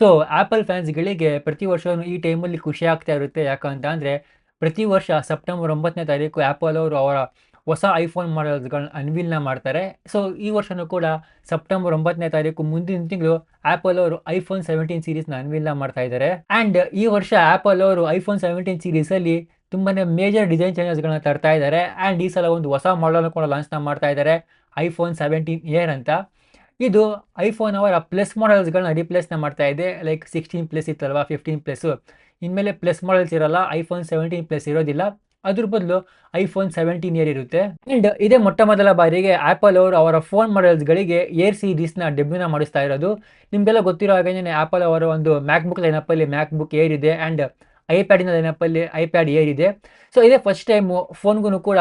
So apple ಫ್ಯಾನ್ಸ್ಗಳಿಗೆ ಪ್ರತಿ ವರ್ಷವೂ ಈ ಟೈಮಲ್ಲಿ ಖುಷಿ ಆಗ್ತಾ ಇರುತ್ತೆ. ಯಾಕಂತ ಅಂದರೆ ಪ್ರತಿ ವರ್ಷ ಸೆಪ್ಟೆಂಬರ್ ಒಂಬತ್ತನೇ ತಾರೀಕು ಆ್ಯಪಲ್ ಅವರು ಅವರ ಹೊಸ ಐಫೋನ್ ಮಾಡೆಲ್ಸ್ಗಳನ್ನ ಅನ್ವೀಲ್ನ ಮಾಡ್ತಾರೆ. ಸೊ ಈ ವರ್ಷವೂ ಕೂಡ ಸೆಪ್ಟೆಂಬರ್ ಒಂಬತ್ತನೇ ತಾರೀಕು ಮುಂದಿನ ತಿಂಗಳು ಆ್ಯಪಲ್ ಅವರು ಐಫೋನ್ ಸೆವೆಂಟೀನ್ ಸೀರೀಸ್ನ ಅನ್ವೀಲ್ನ ಮಾಡ್ತಾ ಇದ್ದಾರೆ. ಆ್ಯಂಡ್ ಈ ವರ್ಷ ಆ್ಯಪಲ್ ಅವರು ಐಫೋನ್ ಸೆವೆಂಟೀನ್ ಸೀರೀಸಲ್ಲಿ ತುಂಬಾ ಮೇಜರ್ ಡಿಸೈನ್ ಚೇಂಜಸ್ಗಳನ್ನ ತರ್ತಾ ಇದ್ದಾರೆ. ಆ್ಯಂಡ್ ಈ ಸಲ ಒಂದು ಹೊಸ ಮಾಡೆಲ್ನ ಕೂಡ ಲಾಂಚ್ನ ಮಾಡ್ತಾ ಇದ್ದಾರೆ ಐಫೋನ್ ಸೆವೆಂಟೀನ್ ಇಯರ್ ಅಂತ. ಇದು ಐಫೋನ್ ಅವರ ಪ್ಲಸ್ ಮಾಡೆಲ್ಸ್ಗಳನ್ನ ರಿಪ್ಲೇಸ್ನ ಮಾಡ್ತಾ ಇದೆ. ಲೈಕ್ ಸಿಕ್ಸ್ಟೀನ್ ಪ್ಲಸ್ ಇತ್ತಲ್ವಾ ಫಿಫ್ಟೀನ್ ಪ್ಲಸ್ಸು ಇನ್ಮೇಲೆ ಪ್ಲಸ್ ಮಾಡೆಲ್ಸ್ ಇರಲ್ಲ ಐಫೋನ್ ಸೆವೆಂಟೀನ್ ಪ್ಲಸ್ ಇರೋದಿಲ್ಲ. ಅದ್ರ ಬದಲು ಐಫೋನ್ ಸೆವೆಂಟೀನ್ ಇಯರ್ ಇರುತ್ತೆ. ಆ್ಯಂಡ್ ಇದೇ ಮೊಟ್ಟ ಮೊದಲ ಬಾರಿಗೆ ಆ್ಯಪಲ್ ಅವರು ಅವರ ಫೋನ್ ಮಾಡೆಲ್ಸ್ಗಳಿಗೆ ಏರ್ ಸೀರೀಸ್ನ ಡೆಬ್ಯೂನ ಮಾಡಿಸ್ತಾ ಇರೋದು. ನಿಮಗೆಲ್ಲ ಗೊತ್ತಿರೋ ಹಾಗೇನೆ ಆ್ಯಪಲ್ ಅವರ ಒಂದು ಮ್ಯಾಕ್ ಬುಕ್ ಲೈನಪ್ಪಲ್ಲಿ ಮ್ಯಾಕ್ ಬುಕ್ ಏರ್ ಇದೆ ಆ್ಯಂಡ್ ಐಪ್ಯಾಡಿನ ಲೈನಪ್ಪಲ್ಲಿ ಐಪ್ಯಾಡ್ ಏರ್ ಇದೆ. ಸೊ ಇದೇ ಫಸ್ಟ್ ಟೈಮು ಫೋನ್ಗೂ ಕೂಡ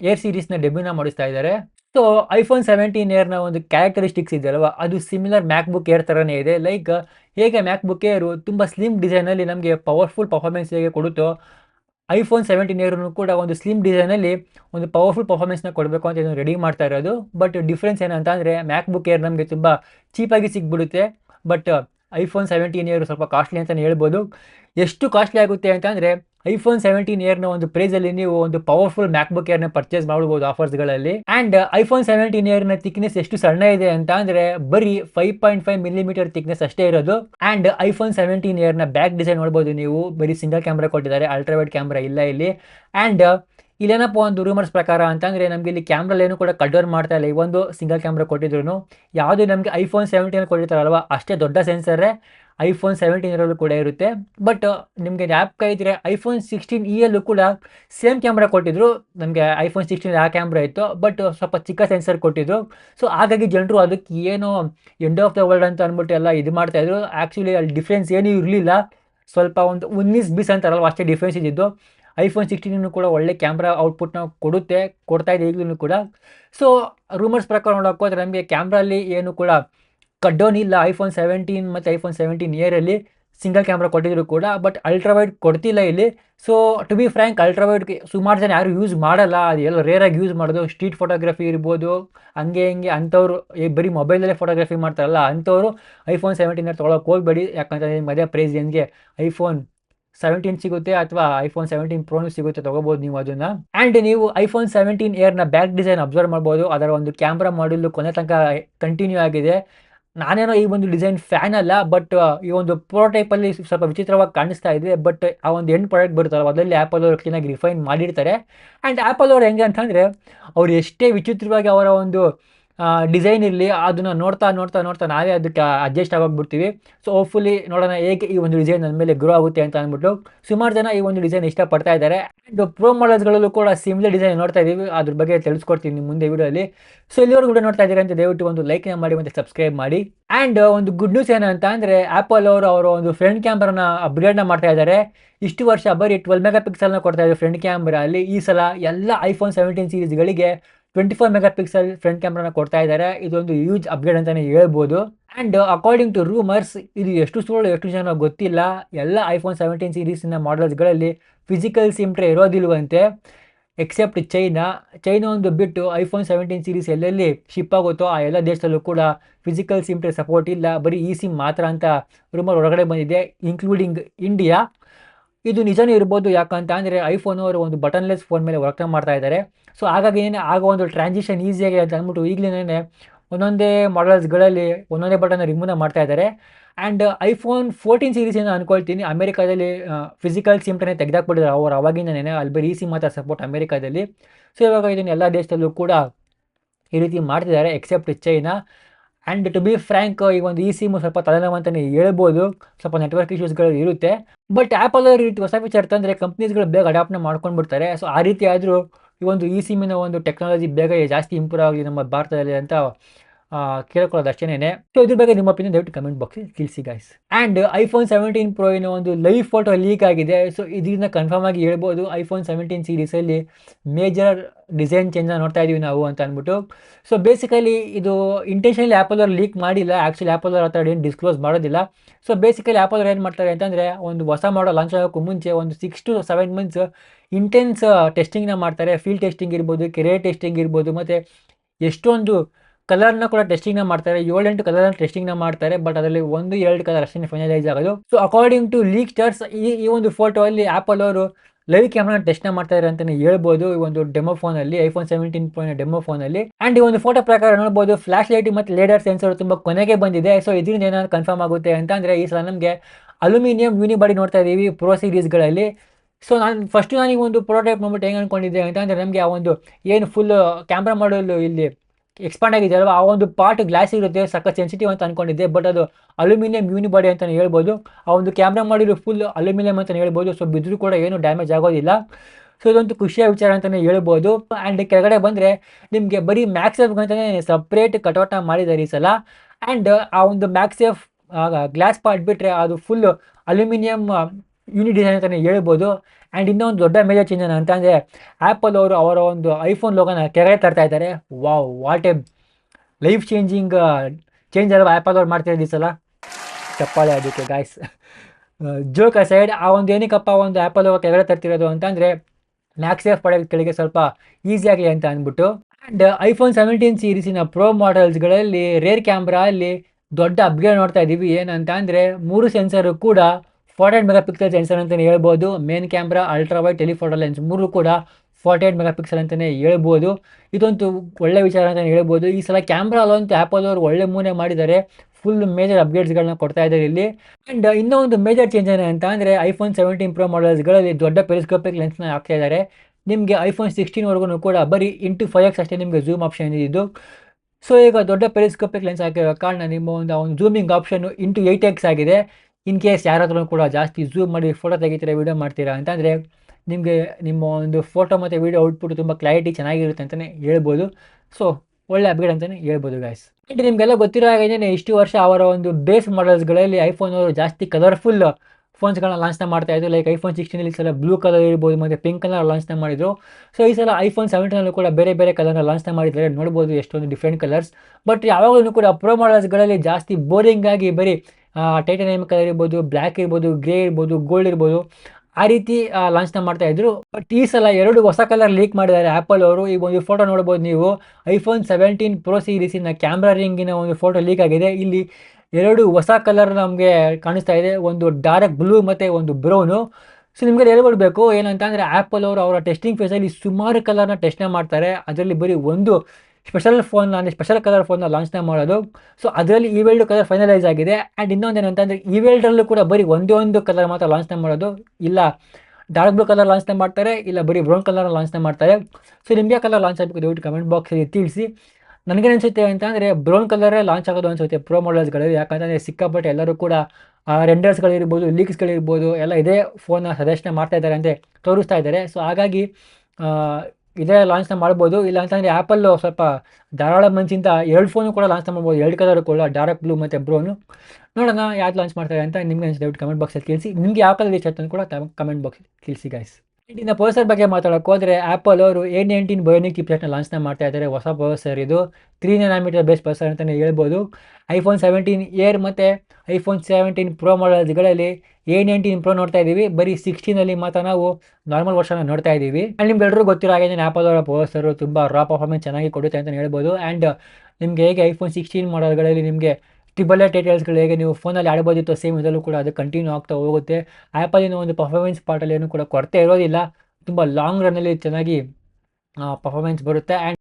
ಏರ್ ಸೀರೀಸ್ನ ಡೆಬ್ಯೂನ ಮಾಡಿಸ್ತಾ ಇದ್ದಾರೆ. ಸೊ ಐಫೋನ್ ಸೆವೆಂಟೀನ್ ಏರ್ನ ಒಂದು ಕ್ಯಾರೆಕ್ಟರಿಸ್ಟಿಕ್ಸ್ ಇದೆಯಲ್ವ ಅದು ಸಿಮಿಲರ್ ಮ್ಯಾಕ್ ಬುಕ್ ಏರ್ ಥರನೇ ಇದೆ. ಲೈಕ್ ಹೇಗೆ ಮ್ಯಾಕ್ ಬುಕ್ ಏರು ತುಂಬ ಸ್ಲಿಮ್ ಡಿಸೈನಲ್ಲಿ ನಮಗೆ ಪವರ್ಫುಲ್ ಪರ್ಫಾರ್ಮೆನ್ಸ್ ಹೇಗೆ ಕೊಡುತ್ತೋ ಐಫೋನ್ ಸೆವೆಂಟೀನ್ ಏರ್ನು ಕೂಡ ಒಂದು ಸ್ಲಿಮ್ ಡಿಸೈನಲ್ಲಿ ಒಂದು ಪವರ್ಫುಲ್ ಪರ್ಫಾರ್ಮೆನ್ಸ್ನ ಕೊಡಬೇಕು ಅಂತ ಇದನ್ನು ರೆಡಿ ಮಾಡ್ತಾ ಇರೋದು. ಬಟ್ ಡಿಫ್ರೆನ್ಸ್ ಏನಂತ ಅಂದರೆ ಮ್ಯಾಕ್ ಏರ್ ನಮಗೆ ತುಂಬ ಚೀಪಾಗಿ ಸಿಕ್ಬಿಡುತ್ತೆ ಬಟ್ ಐಫೋನ್ ಸೆವೆಂಟೀನ್ ಇಯರ್ ಸ್ವಲ್ಪ ಕಾಸ್ಟ್ಲಿ ಅಂತಲೇ ಹೇಳ್ಬೋದು. ಎಷ್ಟು ಕಾಸ್ಟ್ಲಿ ಆಗುತ್ತೆ ಅಂತಂದರೆ ಐಫೋನ್ ಸೆವೆಂಟೀನ್ ಇಯರ್ನ ಒಂದು ಪ್ರೈಸಲ್ಲಿ ನೀವು ಒಂದು ಪವರ್ಫುಲ್ ಮ್ಯಾಕ್ಬುಕ್ ಏರ್ನ ಪರ್ಚೇಸ್ ಮಾಡ್ಬೋದು ಆಫರ್ಸ್ಗಳಲ್ಲಿ ಆ್ಯಂಡ್ ಐಫೋನ್ ಸೆವೆಂಟೀನ್ ಇಯರ್ನ ತಿಕ್ನೆಸ್ ಎಷ್ಟು ಸಣ್ಣ ಇದೆ ಅಂತ ಅಂದರೆ ಬರೀ five point five millimetre thickness ಅಷ್ಟೇ ಇರೋದು. ಆ್ಯಂಡ್ ಐಫೋನ್ ಸೆವೆಂಟೀನ್ ಇಯರ್ನ ಬ್ಯಾಕ್ ಡಿಸೈನ್ ನೋಡ್ಬೋದು ನೀವು. ಬರೀ ಸಿಂಗಲ್ ಕ್ಯಾಮ್ರಾ ಕೊಟ್ಟಿದ್ದಾರೆ ಅಲ್ಟ್ರಾವೈಡ್ ಕ್ಯಾಮ್ರಾ ಇಲ್ಲ ಇಲ್ಲಿ. ಆ್ಯಂಡ್ ಇಲ್ಲೇನಪ್ಪ ಒಂದು ರೂಮರ್ಸ್ ಪ್ರಕಾರ ಅಂತಂದರೆ ನಮಗೆ ಇಲ್ಲಿ ಕ್ಯಾಮ್ರಲ್ಲೇನು ಕೂಡ ಕಡ್ವರ್ ಮಾಡ್ತಾ ಇಲ್ಲ. ಈ ಒಂದು ಸಿಂಗಲ್ ಕ್ಯಾಮ್ರಾ ಕೊಟ್ಟಿದ್ರು ಯಾವುದು ನಮಗೆ ಐಫೋನ್ ಸೆವೆಂಟೀನ್ ಕೊಟ್ಟಿರ್ತಾರಲ್ವ, ಅಷ್ಟೇ ದೊಡ್ಡ ಸೆನ್ಸರೇ ಐಫೋನ್ ಸೆವೆಂಟೀನ್ ಇರಲು ಕೂಡ ಇರುತ್ತೆ. ಬಟ್ ನಿಮಗೆ ಆ್ಯಪ್ ಇದ್ದರೆ ಐಫೋನ್ ಸಿಕ್ಸ್ಟೀನ್ ಇಯಲ್ಲೂ ಕೂಡ ಸೇಮ್ ಕ್ಯಾಮ್ರಾ ಕೊಟ್ಟಿದ್ರು. ನಮಗೆ ಐಫೋನ್ ಸಿಕ್ಸ್ಟೀನ್ ಆ ಕ್ಯಾಮ್ರಾ ಇತ್ತು. ಬಟ್ ಸ್ವಲ್ಪ ಚಿಕ್ಕ ಸೆನ್ಸರ್ ಕೊಟ್ಟಿದ್ರು. ಸೊ ಹಾಗಾಗಿ ಜನರು ಅದಕ್ಕೆ ಏನೋ ಎಂಡ್ ಆಫ್ ದ ವರ್ಲ್ಡ್ ಅಂತ ಅಂದ್ಬಿಟ್ಟು ಎಲ್ಲ ಇದು ಮಾಡ್ತಾಯಿದ್ರು ಆ್ಯಕ್ಚುಲಿ ಅಲ್ಲಿ ಡಿಫ್ರೆನ್ಸ್ ಏನೂ ಇರಲಿಲ್ಲ. ಸ್ವಲ್ಪ ಒಂದು ಉನ್ನೀಸ್ ಬಿಸ್ ಅಂತಾರಲ್ವ, ಅಷ್ಟೇ ಡಿಫ್ರೆನ್ಸ್ ಇದ್ದಿದ್ದು. ಐಫೋನ್ ಸಿಕ್ಸ್ಟೀನು ಕೂಡ ಒಳ್ಳೆ ಕ್ಯಾಮ್ರಾ ಔಟ್ಪುಟ್ನ ಕೊಡುತ್ತೆ, ಕೊಡ್ತಾ ಇದೆ ಈಗಲೂ ಕೂಡ. ಸೊ ರೂಮರ್ಸ್ ಪ್ರಕಾರ ನೋಡೋಕ್ಕೋದ್ರೆ ನಮಗೆ ಕ್ಯಾಮ್ರಲ್ಲಿ ಏನು ಕೂಡ ಕಡ್ಡೋನ್ ಇಲ್ಲ ಐಫೋನ್ ಸೆವೆಂಟೀನ್ ಮತ್ತು ಐಫೋನ್ ಸೆವೆಂಟೀನ್ ಇಯರಲ್ಲಿ ಸಿಂಗಲ್ ಕ್ಯಾಮ್ರಾ ಕೊಟ್ಟಿದ್ರು ಕೂಡ ಬಟ್ ಅಲ್ಟ್ರಾವೈಡ್ ಕೊಡ್ತಿಲ್ಲ ಇಲ್ಲಿ. ಸೊ ಟು ಬಿ ಫ್ರ್ಯಾಂಕ್ ಅಲ್ಟ್ರಾವೈಡ್ಗೆ ಸುಮಾರು ಜನ ಯಾರು ಯೂಸ್ ಮಾಡಲ್ಲ. ಅದು ಎಲ್ಲ ರೇರಾಗಿ ಯೂಸ್ ಮಾಡೋದು. ಸ್ಟ್ರೀಟ್ ಫೋಟೋಗ್ರಫಿ ಇರ್ಬೋದು, ಹಂಗೆ ಹಿಂಗೆ ಅಂಥವ್ರು ಬರೀ ಮೊಬೈಲಲ್ಲೇ ಫೋಟೋಗ್ರಫಿ ಮಾಡ್ತಾರಲ್ಲ, ಅಂಥವ್ರು ಐಫೋನ್ ಸೆವೆಂಟೀನ್ ತೊಗೊಳಕ್ಕೆ ಹೋಗಬೇಡಿ. ಯಾಕಂದರೆ ಮದುವೆ ಪ್ರೈಸ್ ಹೆಂಗೆ ಐಫೋನ್ ಸೆವೆಂಟೀನ್ ಸಿಗುತ್ತೆ ಅಥವಾ ಐಫೋನ್ ಸೆವೆಂಟೀನ್ ಪ್ರೋನು ಸಿಗುತ್ತೆ, ತೊಗೋಬೋದು ನೀವು ಅದನ್ನು. ಆ್ಯಂಡ್ ನೀವು ಐಫೋನ್ ಸೆವೆಂಟೀನ್ ಇಯರ್ನ ಬ್ಯಾಕ್ ಡಿಸೈನ್ ಅಬ್ಸರ್ವ್ ಮಾಡ್ಬೋದು. ಅದರ ಒಂದು ಕ್ಯಾಮ್ರಾ ಮಾಡ್ಯೂಲು ಕೊನೆ ತನಕ ಕಂಟಿನ್ಯೂ ಆಗಿದೆ. ನಾನೇನೋ ಈ ಒಂದು ಡಿಸೈನ್ ಫ್ಯಾನ್ ಅಲ್ಲ ಬಟ್ ಈ ಒಂದು ಪ್ರೋಟೈಪಲ್ಲಿ ಸ್ವಲ್ಪ ವಿಚಿತ್ರವಾಗಿ ಕಾಣಿಸ್ತಾ ಇದೆ ಬಟ್ ಆ ಒಂದು ಎಂಡ್ ಪ್ರಾಡಕ್ಟ್ ಬರುತ್ತಲ್ಲ, ಅದರಲ್ಲಿ ಆ್ಯಪಲ್ ಅವರು ಕ್ಲೀನಾಗಿ ರಿಫೈನ್ ಮಾಡಿರ್ತಾರೆ. ಆ್ಯಂಡ್ ಆ್ಯಪಲ್ ಅವರು ಹೆಂಗೆ ಅಂತಂದರೆ, ಅವ್ರು ಎಷ್ಟೇ ವಿಚಿತ್ರವಾಗಿ ಅವರ ಒಂದು ಡಿಸೈನ್ ಇರಲಿ, ಅದನ್ನು ನೋಡ್ತಾ ನೋಡ್ತಾ ನೋಡ್ತಾ ನಾವೇ ಅದಕ್ಕೆ ಅಡ್ಜಸ್ಟ್ ಆಗೋಗ್ಬಿಡ್ತೀವಿ. ಸೊ ಹೋಪ್ಫುಲಿ ನೋಡೋಣ ಹೇಗೆ ಈ ಒಂದು ಡಿಸೈನ್ ನನ್ನ ಮೇಲೆ ಗ್ರೋ ಆಗುತ್ತೆ ಅಂತ ಅಂದ್ಬಿಟ್ಟು ಸುಮಾರು ಜನ ಈ ಒಂದು ಡಿಸೈನ್ ಇಷ್ಟಪಡ್ತಾ ಇದ್ದಾರೆ. ಆ್ಯಂಡ್ ಪ್ರೋ ಮಾಡಲ್ಸ್ಗಳಲ್ಲೂ ಕೂಡ ಸಿಮ್ಲರ್ ಡಿಸೈನ್ ನೋಡ್ತಾ ಇದ್ದೀವಿ ಅದ್ರ ಬಗ್ಗೆ ತಿಳಿಸ್ಕೊಡ್ತೀನಿ ಮುಂದೆ ವೀಡಿಯೋಲಿ. ಸೊ ಇಲ್ಲಿವರೆಗೂ ಕೂಡ ನೋಡ್ತಾ ಇದ್ದೀರಾ ಅಂತ ದಯವಿಟ್ಟು ಒಂದು ಲೈಕ್ನ ಮಾಡಿ, ಮತ್ತು ಸಬ್ಸ್ಕ್ರೈಬ್ ಮಾಡಿ. ಆ್ಯಂಡ್ ಒಂದು ಗುಡ್ ನ್ಯೂಸ್ ಏನಂತ ಅಂದರೆ ಆ್ಯಪಲ್ ಅವರು, ಅವರ ಒಂದು ಫ್ರಂಟ್ ಕ್ಯಾಮ್ರಾನ ಅಪ್ಗ್ರೇಡ್ನ ಮಾಡ್ತಾ ಇದ್ದಾರೆ. ಇಷ್ಟು ವರ್ಷ ಬರೀ ಟ್ವೆಲ್ ಮೆಗಾ ಪಿಕ್ಸಲ್ನ ಕೊಡ್ತಾ ಇದ್ದಾರೆ ಫ್ರಂಟ್ ಕ್ಯಾಮ್ರಾ ಅಲ್ಲಿ. ಈ ಸಲ ಎಲ್ಲ ಐಫೋನ್ ಸೆವೆಂಟೀನ್ ಸೀರೀಸ್ಗಳಿಗೆ twenty four megapixel front ಕ್ಯಾಮ್ರಾನ ಕೊಡ್ತಾ ಇದ್ದಾರೆ ಇದೊಂದು ಯೂಜ್ ಅಪ್ಗ್ರೇಡ್ ಅಂತಲೇ ಹೇಳ್ಬೋದು. ಆ್ಯಂಡ್ ಅಕಾರ್ಡಿಂಗ್ ಟು ರೂಮರ್ಸ್ ಇದು ಎಷ್ಟು ಸುಳ್ಳು, ಎಷ್ಟು ಜನ ಗೊತ್ತಿಲ್ಲ. ಎಲ್ಲ ಐಫೋನ್ ಸೆವೆಂಟೀನ್ ಸೀರೀಸಿನ ಮಾಡೆಲ್ಸ್ಗಳಲ್ಲಿ ಫಿಸಿಕಲ್ ಸಿಮ್ ಟ್ರೇ ಇರೋದಿಲ್ವಂತೆ ಎಕ್ಸೆಪ್ಟ್ ಚೈನಾ ಚೈನಾ ಒಂದು ಬಿಟ್ಟು ಐಫೋನ್ ಸೆವೆಂಟೀನ್ ಸೀರೀಸ್ ಎಲ್ಲೆಲ್ಲಿ ಶಿಪ್ ಆಗುತ್ತೋ, ಆ ಎಲ್ಲ ದೇಶದಲ್ಲೂ ಕೂಡ ಫಿಸಿಕಲ್ ಸಿಮ್ ಟ್ರೇ ಸಪೋರ್ಟ್ ಇಲ್ಲ. ಬರೀ ಈ ಸಿಮ್ ಮಾತ್ರ ಅಂತ ರೂಮರ್ ಹೊರಗಡೆ ಬಂದಿದೆ ಇನ್ಕ್ಲೂಡಿಂಗ್ ಇಂಡಿಯಾ ಇದು ನಿಜನೇ ಇರ್ಬೋದು, ಯಾಕಂತ ಅಂದರೆ ಐಫೋನ್ ಅವರು ಒಂದು ಬಟನ್ಲೆಸ್ ಫೋನ್ ಮೇಲೆ ವರ್ಕ್ ಮಾಡ್ತಾ ಇದ್ದಾರೆ. ಸೊ ಹಾಗಾಗಿ ಏನೇ, ಆಗ ಒಂದು ಟ್ರಾನ್ಸಿಷನ್ ಈಸಿಯಾಗಿ ಅಂತ ಅಂದ್ಬಿಟ್ಟು ಈಗಲೇ ಒಂದೊಂದೇ ಮಾಡೆಲ್ಸ್ಗಳಲ್ಲಿ ಒಂದೊಂದೇ ಬಟನ್ ರಿಮೂವ್ ಮಾಡ್ತಾ ಇದ್ದಾರೆ. ಆ್ಯಂಡ್ ಐಫೋನ್ ಫೋರ್ಟೀನ್ ಸೀರೀಸಿಂದ ಅನ್ಕೊಳ್ತೀನಿ, ಅಮೆರಿಕಾದಲ್ಲಿ ಫಿಸಿಕಲ್ ಸಿಮ್ಟನ್ನೇ ತೆಗೆದಾಕ್ಬಿಟ್ಟಿದ್ದಾರೆ. ಅವ್ರು ಅವಾಗಿಂದನೇ ಅಲ್ಲಿ ಬರೀ ಈ ಸಿಮ್ ಮಾತ್ರ ಸಪೋರ್ಟ್ ಅಮೆರಿಕಾದಲ್ಲಿ. ಸೊ ಇವಾಗ ಇದನ್ನು ಎಲ್ಲ ದೇಶದಲ್ಲೂ ಕೂಡ ಈ ರೀತಿ ಮಾಡ್ತಿದ್ದಾರೆ except China and to be frank ಈ ಒಂದು ಈ ಸಿಮು ಸ್ವಲ್ಪ ತಲೆನೋವು ಅಂತಲೇ ಹೇಳ್ಬೋದು. ಸ್ವಲ್ಪ ನೆಟ್ವರ್ಕ್ ಇಶ್ಯೂಸ್ಗಳು ಇರುತ್ತೆ. ಬಟ್ ಆ್ಯಪಲ್ ರೀತಿ ಹೊಸ ಫೀಚರ್ ತಂದರೆ ಕಂಪ್ನೀಸ್ಗಳು ಬೇಗ ಅಡಾಪ್ಟ್ನ ಮಾಡ್ಕೊಂಡ್ಬಿಡ್ತಾರೆ. ಸೊ ಆ ರೀತಿ ಆದರೂ ಈ ಒಂದು ಈ ಸಿಮ್ಮಿನ ಒಂದು ಟೆಕ್ನಾಲಜಿ ಬೇಗ ಜಾಸ್ತಿ ಇಂಪ್ರೂವ್ ಆಗಲಿ ನಮ್ಮ ಭಾರತದಲ್ಲಿ ಅಂತ ಕೇಳ್ಕೊಳ್ಳೋದು ಅಷ್ಟೇನೆ ಸೊ ಇದ್ರ ಬಗ್ಗೆ ನಿಮ್ಮ ಒಪಿನಿಯನ್ ದಯವಿಟ್ಟು ಕಮೆಂಟ್ ಬಾಕ್ಸ್ ತಿಳಿಸಿ ಗೈಸ್ ಆ್ಯಂಡ್ ಐಫೋನ್ ಸೆವೆಂಟೀನ್ ಏನೋ ಒಂದು ಲೈವ್ ಫೋಟೋ ಲೀಕ್ ಆಗಿದೆ. ಸೊ ಇದರಿಂದ ಕನ್ಫರ್ಮ್ ಆಗಿ ಹೇಳ್ಬೋದು ಐಫೋನ್ ಸೆವೆಂಟೀನ್ ಸೀರೀಸಲ್ಲಿ ಮೇಜರ್ ಡಿಸೈನ್ ಚೇಂಜ್ನ ನೋಡ್ತಾ ಇದೀವಿ ನಾವು ಅಂತ ಅಂದ್ಬಿಟ್ಟು. ಸೊ ಬೇಸಿಕಲಿ ಇದು ಇಂಟೆನ್ಷನಲಿ ಆ್ಯಪಲ್ ಅವ್ರು ಲೀಕ್ ಮಾಡಿಲ್ಲ. ಆ್ಯಕ್ಚುಲಿ ಆ್ಯಪಲ್ ಅವ್ರ ಹತ್ರ ಏನು ಡಿಸ್ಕ್ಲೋಸ್ ಮಾಡೋದಿಲ್ಲ. ಸೊ ಬೇಸಿಕಲಿ ಆ್ಯಪಲ್ ಅವ್ರು ಏನು ಮಾಡ್ತಾರೆ ಅಂತಂದರೆ, ಒಂದು ಹೊಸ ಮಾಡೋ ಲಾಂಚ್ ಆಗೋಕ್ಕೂ ಮುಂಚೆ ಒಂದು six to seven months intense ಟೆಸ್ಟಿಂಗ್ನ ಮಾಡ್ತಾರೆ. ಫೀಲ್ಡ್ ಟೆಸ್ಟಿಂಗ್ ಇರ್ಬೋದು ಕೆರೆ ಟೆಸ್ಟಿಂಗ್ ಇರ್ಬೋದು, ಮತ್ತು ಎಷ್ಟೊಂದು ಕಲರ್ನ ಕೂಡ ಟೆಸ್ಟಿಂಗ್ನ ಮಾಡ್ತಾರೆ. ಏಳೆಂಟು ಟೆಸ್ಟಿಂಗ್ ಟೆಸ್ಟಿಂಗ್ನ ಮಾಡ್ತಾರೆ ಬಟ್ ಅದರಲ್ಲಿ ಒಂದು, ಎರಡು ಕಲರ್ ಅಷ್ಟೇ ಫೈನಲೈಸ್ ಆಗೋದು. So according to leak stars ಈ ಈ ಒಂದು ಫೋಟೋ ಅಲ್ಲಿ ಆ್ಯಪಲ್ ಅವರು ಲೈವ್ ಕ್ಯಾಮ್ರಾನ ಟೆಸ್ಟ್ನ ಮಾಡ್ತಾರೆ ಅಂತಲೇ ಹೇಳ್ಬೋದು. ಈ ಒಂದು ಡೆಮೋ ಫೋನಲ್ಲಿ ಐಫೋನ್ ಸೆವೆಂಟೀನ್ ಪಾಯಿಂಟ್ ಡೆಮೋ ಫೋನಲ್ಲಿ ಆ್ಯಂಡ್ ಈ ಒಂದು ಫೋಟೋ ಪ್ರಕಾರ ನೋಡ್ಬೋದು ಫ್ಲಾಶ್ ಲೈಟ್ ಮತ್ತು ಲೇಡರ್ ಸೆನ್ಸರ್ ತುಂಬ ಕೊನೆಗೆ ಬಂದಿದೆ. ಸೊ ಇದರಿಂದ ಏನಾದ್ರು ಕನ್ಫರ್ಮ್ ಆಗುತ್ತೆ ಅಂತ ಅಂದರೆ, ಈ ಸಲ ನಮಗೆ ಅಲ್ಯೂಮಿನಿಯಂ ಯೂನಿಬಾಡಿ ನೋಡ್ತಾ ಇದ್ದೀವಿ ಪ್ರೋ ಸೀರೀಸ್ಗಳಲ್ಲಿ ಸೊ ನಾನು ಫಸ್ಟು ನಾನು ಈ ಒಂದು ಪ್ರೋಟೈಪ್ ನೋಡ್ಬಿಟ್ಟು ಹೆಂಗೆ ಅನ್ಕೊಂಡಿದ್ದೆ ಅಂತ ಅಂದರೆ, ನಮಗೆ ಆ ಒಂದು ಏನು ಫುಲ್ ಕ್ಯಾಮ್ರಾ ಮಾಡಲು ಇಲ್ಲಿ ಎಕ್ಸ್ಪಾಂಡ್ ಆಗಿದೆ ಅಲ್ವಾ ಆ ಒಂದು ಪಾರ್ಟ್ ಗ್ಲಾಸ್ ಇರುತ್ತೆ, ಸಖತ್ ಸೆನ್ಸಿಟಿವ್ ಅಂತ ಅಂದ್ಕೊಂಡಿದ್ದೆ ಬಟ್ ಅದು ಅಲ್ಯೂಮಿನಿಯಂ ಯೂನಿ ಬಾಡಿ ಅಂತಲೇ ಹೇಳ್ಬೋದು. ಆ ಒಂದು ಕ್ಯಾಮ್ರಾ ಮಾಡಿರೋ ಫುಲ್ ಅಲ್ಯೂಮಿನಿಯಂ ಅಂತಲೇ ಹೇಳ್ಬೋದು. ಸೊ ಬಿದ್ದರೂ ಕೂಡ ಏನು ಡ್ಯಾಮೇಜ್ ಆಗೋದಿಲ್ಲ. ಸೊ ಇದೊಂದು ಖುಷಿಯ ವಿಚಾರ ಅಂತಲೇ ಹೇಳ್ಬೋದು. ಆ್ಯಂಡ್ ಕೆಳಗಡೆ ಬಂದರೆ ನಿಮಗೆ ಬರೀ ಮ್ಯಾಕ್ಸೇಫ್ ಅಂತಲೇ ಸಪ್ರೇಟ್ ಕಟೌಟ ಮಾಡಿದ್ದಾರೆ ಈ ಸಲ. ಆ್ಯಂಡ್ ಆ ಒಂದು ಮ್ಯಾಕ್ಸೇಫ್ ಗ್ಲಾಸ್ ಪಾರ್ಟ್ ಬಿಟ್ಟರೆ ಅದು ಫುಲ್ ಅಲ್ಯೂಮಿನಿಯಂ ಯೂನಿ ಡಿಸೈನ್ ಅಂತಲೇ ಹೇಳ್ಬೋದು. ಆ್ಯಂಡ್ ಇನ್ನೊಂದು ದೊಡ್ಡ ಮೇಜರ್ ಚೇಂಜ್ ಏನು ಅಂತಂದರೆ ಆ್ಯಪಲ್ ಅವರು ಅವರ ಒಂದು ಐಫೋನ್ ಲೋಗನ ಕೆಳಗೆ ತರ್ತಾ ಇದ್ದಾರೆ. Wow what a life changing change ಅಲ್ವಾ ಆ್ಯಪಲ್ ಅವ್ರು ಮಾಡ್ತಾ ಇದ್ದೀವಿ ಸಲ? ಚಪ್ಪಾಳೆ ಅದಕ್ಕೆ ಗಾಯ್ಸ್ ಜೋಕ್ ಸೈಡ್ ಆ ಒಂದು ಏನಕ್ಕಪ್ಪ ಒಂದು ಆ್ಯಪಲ್ ಹೋಗೋ ಕೆಳಗಡೆ ತರ್ತಿರೋದು ಅಂತಂದರೆ ಮ್ಯಾಕ್ಸೇಫ್ ಪಡೆಯೋದು ಕೆಳಗೆ ಸ್ವಲ್ಪ ಈಸಿಯಾಗಿ ಅಂತ ಅಂದ್ಬಿಟ್ಟು. ಆ್ಯಂಡ್ ಐಫೋನ್ ಸೆವೆಂಟೀನ್ ಸೀರೀಸಿನ ಪ್ರೋ ಮಾಡೆಲ್ಸ್ಗಳಲ್ಲಿ ರೇರ್ ಕ್ಯಾಮ್ರಾ ಅಲ್ಲಿ ದೊಡ್ಡ ಅಪ್ಗ್ರೇಡ್ ನೋಡ್ತಾ ಇದ್ದೀವಿ ಏನಂತ ಅಂದರೆ, ಮೂರು ಸೆನ್ಸರು ಕೂಡ forty eight megapixel sensor ಅಂತಲೇ ಹೇಳ್ಬೋದು. Main camera ultra wide telephoto lens ಮೂರು ಕೂಡ ಫಾರ್ಟಿ ಏಟ್ ಮೆಗಾ ಪಿಕ್ಸೆಲ್ ಅಂತಲೇ ಹೇಳ್ಬೋದು. ಇದೊಂದು ಒಳ್ಳೆ ವಿಚಾರ ಅಂತಲೇ ಹೇಳ್ಬೋದು. ಈ ಸಲ ಕ್ಯಾಮ್ರಾ ಅಲ್ಲಂತೂ ಆ್ಯಪಲ್ ಅವರು ಒಳ್ಳೆ ಮೂನೆ ಮಾಡಿದ್ದಾರೆ. ಫುಲ್ ಮೇಜರ್ ಅಪ್ಡೇಟ್ಸ್ಗಳನ್ನ ಕೊಡ್ತಾ ಇದ್ದಾರೆ ಇಲ್ಲಿ. ಆ್ಯಂಡ್ ಇನ್ನೊಂದು ಮೇಜರ್ ಚೇಂಜ್ ಏನು ಅಂತ ಅಂದರೆ ಐಫೋನ್ ಸೆವೆಂಟೀನ್ ಪ್ರೋ ಮಾಡಲ್ಸ್ಗಳಲ್ಲಿ ದೊಡ್ಡ ಪೆರಿಸ್ಕೋಪಿಕ್ ಲೆನ್ಸ್ನ ಹಾಕ್ತಾ ಇದ್ದಾರೆ. ನಿಮಗೆ ಐಫೋನ್ ಸಿಕ್ಸ್ಟೀನ್ವರೆಗೂ ಕೂಡ ಬರೀ ಇಂಟು ಫೈವ್ ಎಕ್ಸ್ ಅಷ್ಟೇ ನಿಮಗೆ ಝೂಮ್ ಆಪ್ಷನ್ ಇದ್ದು ಸೊ ಈಗ ದೊಡ್ಡ ಪೆರಿಸ್ಕೋಪಿಕ್ ಲೆನ್ಸ್ ಹಾಕಿರೋ ಕಾರಣ ನಿಮ್ಮ ಒಂದು ಒಂದು ಝೂಮಿಂಗ್ ಆಪ್ಷನ್ನು ಇಂಟು ಏಯ್ಟ್ ಎಕ್ಸ್ ಆಗಿದೆ. ಇನ್ ಕೇಸ್ ಯಾರಾದರೂ ಕೂಡ ಜಾಸ್ತಿ ಝೂಮ್ ಮಾಡಿ ಫೋಟೋ ತೆಗಿತೀರಾ ವೀಡಿಯೋ ಮಾಡ್ತೀರಾ ಅಂತಂದರೆ ನಿಮಗೆ ನಿಮ್ಮ ಒಂದು ಫೋಟೋ ಮತ್ತು ವೀಡಿಯೋ ಔಟ್ಪುಟ್ ತುಂಬ ಕ್ಲಾರಿಟಿ ಚೆನ್ನಾಗಿರುತ್ತೆ ಅಂತಲೇ ಹೇಳ್ಬೋದು. ಸೊ ಒಳ್ಳೆ ಅಪ್ಗ್ರೇಡ್ ಅಂತಲೇ ಹೇಳ್ಬೋದು ಗಾಯ್ಸ್ ಆ್ಯಂಡ್ ನಿಮಗೆಲ್ಲ ಗೊತ್ತಿರೋ ಹಾಗೇನೆ ಇಷ್ಟು ವರ್ಷ ಅವರ ಒಂದು ಬೇಸ್ ಮಾಡೆಲ್ಸ್ಗಳಲ್ಲಿ ಐಫೋನ್ ಅವರು ಜಾಸ್ತಿ ಕಲರ್ಫುಲ್ ಫೋನ್ಸ್ಗಳನ್ನ ಲಾಂಚ್ನ ಮಾಡ್ತಾ ಲೈಕ್ ಐಫೋನ್ ಸಿಕ್ಸ್ಟೀನಲ್ಲಿ ಸಲ ಬ್ಲೂ ಕಲರ್ ಇರ್ಬೋದು, ಮತ್ತು ಪಿಂಕ್ ಕಲರ್ ಲಾಂಚ್ನ ಮಾಡಿದ್ರು. ಸೊ ಈ ಸಲ ಐಫೋನ್ ಸೆವೆಂಟೀನಲ್ಲೂ ಕೂಡ ಬೇರೆ ಬೇರೆ ಕಲರ್ನ ಲಾಂಚ್ನ ಮಾಡಿದ್ದಾರೆ. ನೋಡ್ಬೋದು ಎಷ್ಟೊಂದು ಡಿಫ್ರೆಂಟ್ ಕಲರ್ಸ್ ಬಟ್ ಯಾವಾಗಲೂ ಕೂಡ ಪ್ರೋ ಮಾಡೆಲ್ಸ್ಗಳಲ್ಲಿ ಜಾಸ್ತಿ ಬೋರಿಂಗ್ ಆಗಿ ಬರೀ ಟೈಟಾನಿಯಮ್ ಕಲರ್ ಇರ್ಬೋದು ಬ್ಲ್ಯಾಕ್ ಇರ್ಬೋದು ಗ್ರೇ ಇರ್ಬೋದು ಗೋಲ್ಡ್ ಇರ್ಬೋದು, ಆ ರೀತಿ ಲಾಂಚ್ನ ಮಾಡ್ತಾ ಇದ್ರು. ಬಟ್ ಈ ಸಲ ಎರಡು ಹೊಸ ಕಲರ್ ಲೀಕ್ ಮಾಡಿದ್ದಾರೆ. ಆ್ಯಪಲ್ ಅವರು ಈಗ ಒಂದು ಫೋಟೋ ನೋಡ್ಬೋದು ನೀವು. ಐಫೋನ್ ಸೆವೆಂಟೀನ್ ಪ್ರೋ ಸೀರೀಸಿನ ಕ್ಯಾಮ್ರಾ ರಿಂಗಿನ ಒಂದು ಫೋಟೋ ಲೀಕ್ ಆಗಿದೆ. ಇಲ್ಲಿ ಎರಡು ಹೊಸ ಕಲರ್ ನಮಗೆ ಕಾಣಿಸ್ತಾ ಇದೆ. ಒಂದು ಡಾರ್ಕ್ ಬ್ಲೂ ಮತ್ತು ಒಂದು ಬ್ರೌನು ಸೊ ನಿಮಗೆ ಹೇಳ್ಬಿಡ್ಬೇಕು ಏನಂತ ಅಂದರೆ ಆ್ಯಪಲ್ ಅವರು ಅವರ ಟೆಸ್ಟಿಂಗ್ ಫೇಸಲ್ಲಿ ಸುಮಾರು ಕಲರ್ನ ಟೆಸ್ಟ್ನ ಮಾಡ್ತಾರೆ. ಅದರಲ್ಲಿ ಬರೀ ಒಂದು ಸ್ಪೆಷಲ್ ಫೋನ್ ಅಂದರೆ ಸ್ಪೆಷಲ್ ಕಲರ್ ಫೋನ್ನ ಲಾಂಚ್ನ ಮಾಡೋದು. ಸೊ ಅದರಲ್ಲಿ ಈವೆಲ್ಡ್ ಕಲರ್ ಫೈನಲೈಸ್ ಆಗಿದೆ. ಆ್ಯಂಡ್ ಇನ್ನೊಂದು ಏನಂತಂದರೆ ಈವೆಲ್ಡಲ್ಲೂ ಕೂಡ ಬರೀ ಒಂದೇ ಒಂದು ಕಲರ್ ಮಾತ್ರ ಲಾಂಚ್ನ ಮಾಡೋದು. ಇಲ್ಲ ಡಾರ್ಕ್ ಬ್ಲೂ ಕಲರ್ ಲಾಂಚ್ನ ಮಾಡ್ತಾರೆ, ಇಲ್ಲ ಬರೀ ಬ್ರೌನ್ ಕಲರ್ ಲಾಂಚ್ನ ಮಾಡ್ತಾರೆ. ಸೊ ನಿಮಗೆ ಕಲರ್ ಲಾಂಚ್ ಆಗಬೇಕು ದಯವಿಟ್ಟು ಕಮೆಂಟ್ ಬಾಕ್ಸಲ್ಲಿ ತಿಳಿಸಿ. ನನಗೇನು ಅನಿಸುತ್ತೆ ಅಂತಂದರೆ ಬ್ರೌನ್ ಕಲರೇ ಲಾಂಚ್ ಆಗೋದು ಅನಿಸುತ್ತೆ ಪ್ರೋ ಮಾಡಲ್ಸ್ಗಳಲ್ಲಿ ಯಾಕಂತಂದರೆ, ಸಿಕ್ಕಾಪಟ್ಟೆ ಎಲ್ಲರೂ ಕೂಡ ರೆಂಡರ್ಸ್ಗಳಿರ್ಬೋದು ಲೀಕ್ಸ್ಗಳಿರ್ಬೋದು ಎಲ್ಲ ಇದೇ ಫೋನ್ನ ಸಜೆಸ್ಟ್ನ ಮಾಡ್ತಾ ಇದ್ದಾರೆ ಅಂತ ತೋರಿಸ್ತಾ ಇದ್ದಾರೆ. ಸೊ ಹಾಗಾಗಿ ಇದೇ ಲಾಂಚ್ನ ಮಾಡ್ಬೋದು. ಇಲ್ಲ ಅಂತಂದರೆ ಆ್ಯಪಲ್ಲು ಸ್ವಲ್ಪ ಧಾರಾಳ ಮಂಚಿಂದ ಎರಡು ಫೋನು ಕೂಡ ಲಾಂಚ್ ಮಾಡ್ಬೋದು. ಎರಡು ಕಲರ್ ಕೂಡ ಡಾರ್ಕ್ ಬ್ಲೂ ಮತ್ತು ಬ್ರೌನು ನೋಡೋಣ ಯಾವ್ದು ಲಾಂಚ್ ಮಾಡ್ತಾರೆ ಅಂತ ನಿಮಗೆ ಅನಿಸಿದೆ ದಯವಿಟ್ಟು ಕಮೆಂಟ್ ಬಾಕ್ಸಲ್ಲಿ ತಿಳಿಸಿ. ನಿಮಗೆ ಯಾವ ರೀಚ್ ಅಂತ ಕೂಡ ಕಮೆಂಟ್ ಬಾಕ್ಸ್ ತಿಳಿಸಿ ಗೈಸ್ ಇಂಡಿನ ಪ್ರೊಸೆಸರ್ ಬಗ್ಗೆ ಮಾತಾಡೋಕೆ ಹೋದರೆ ಆ್ಯಪಲ್ ಅವರು ಎ ನೈನ್ಟೀನ್ ಬಯೋನಿಕ್ ಚಿಪ್ಸೆಟ್ನ ಲಾಂಚ್ನ ಮಾಡ್ತಾ ಇದ್ದಾರೆ. ಹೊಸ ಪೋಸರ್ ಇದು. ತ್ರೀ ನಾನೋಮೀಟರ್ ಬೇಸ್ ಪ್ರೊಸೆಸರ್ ಅಂತಲೇ ಹೇಳ್ಬೋದು. ಐಫೋನ್ ಸೆವೆಂಟೀನ್ ಏರ್ ಮತ್ತು ಐಫೋನ್ ಸೆವೆಂಟೀನ್ ಪ್ರೋ ಮಾಡೆಲ್ಸ್ಗಳಲ್ಲಿ ಎ ನೈನ್ಟೀನ್ ಪ್ರೋ ನೋಡ್ತಾ ಇದ್ದೀವಿ. ಬರೀ ಸಿಕ್ಸ್ಟೀನಲ್ಲಿ ಮಾತ್ರ ನಾವು ನಾರ್ಮಲ್ ವರ್ಷನ ನೋಡ್ತಾ ಇದ್ದೀವಿ. ಆ್ಯಂಡ್ ನಿಮ್ಗೆಲ್ಲರೂ ಗೊತ್ತಿರೋ ಹಾಗೆ ಆ್ಯಪಲ್ ಅವರ ಪ್ರೊಸೆಸರು ತುಂಬ ರಾ ಪರ್ಫಾರ್ಮೆನ್ಸ್ ಚೆನ್ನಾಗಿ ಕೊಡುತ್ತೆ ಅಂತ ಹೇಳ್ಬೋದು. ಆ್ಯಂಡ್ ನಿಮಗೆ ಹೇಗೆ ಐಫೋನ್ ಸಿಕ್ಸ್ಟೀನ್ ಮಾಡಲ್ಗಳಲ್ಲಿ ನಿಮಗೆ ಟ್ರಿಬಲ್ ಏಟ್ ಡೀಟೇಲ್ಸ್ಗಳು ಹೇಗೆ ನೀವು ಫೋನಲ್ಲಿ ಆಡ್ಬೋದಿತ್ತು ಸೇಮ್ ಇದರಲ್ಲೂ ಕೂಡ ಅದು ಕಂಟಿನ್ಯೂ ಆಗ್ತಾ ಹೋಗುತ್ತೆ. ಆ್ಯಪಲ್ಲಿನ ಒಂದು ಪರ್ಫಾರ್ಮೆನ್ಸ್ ಪಾರ್ಟಲ್ಲಿ ಏನು ಕೂಡ ಕೊರತೆ ಇರೋದಿಲ್ಲ. ತುಂಬ ಲಾಂಗ್ ರನ್ನಲ್ಲಿ ಚೆನ್ನಾಗಿ ಪರ್ಫಾರ್ಮೆನ್ಸ್ ಬರುತ್ತೆ. ಆ್ಯಂಡ್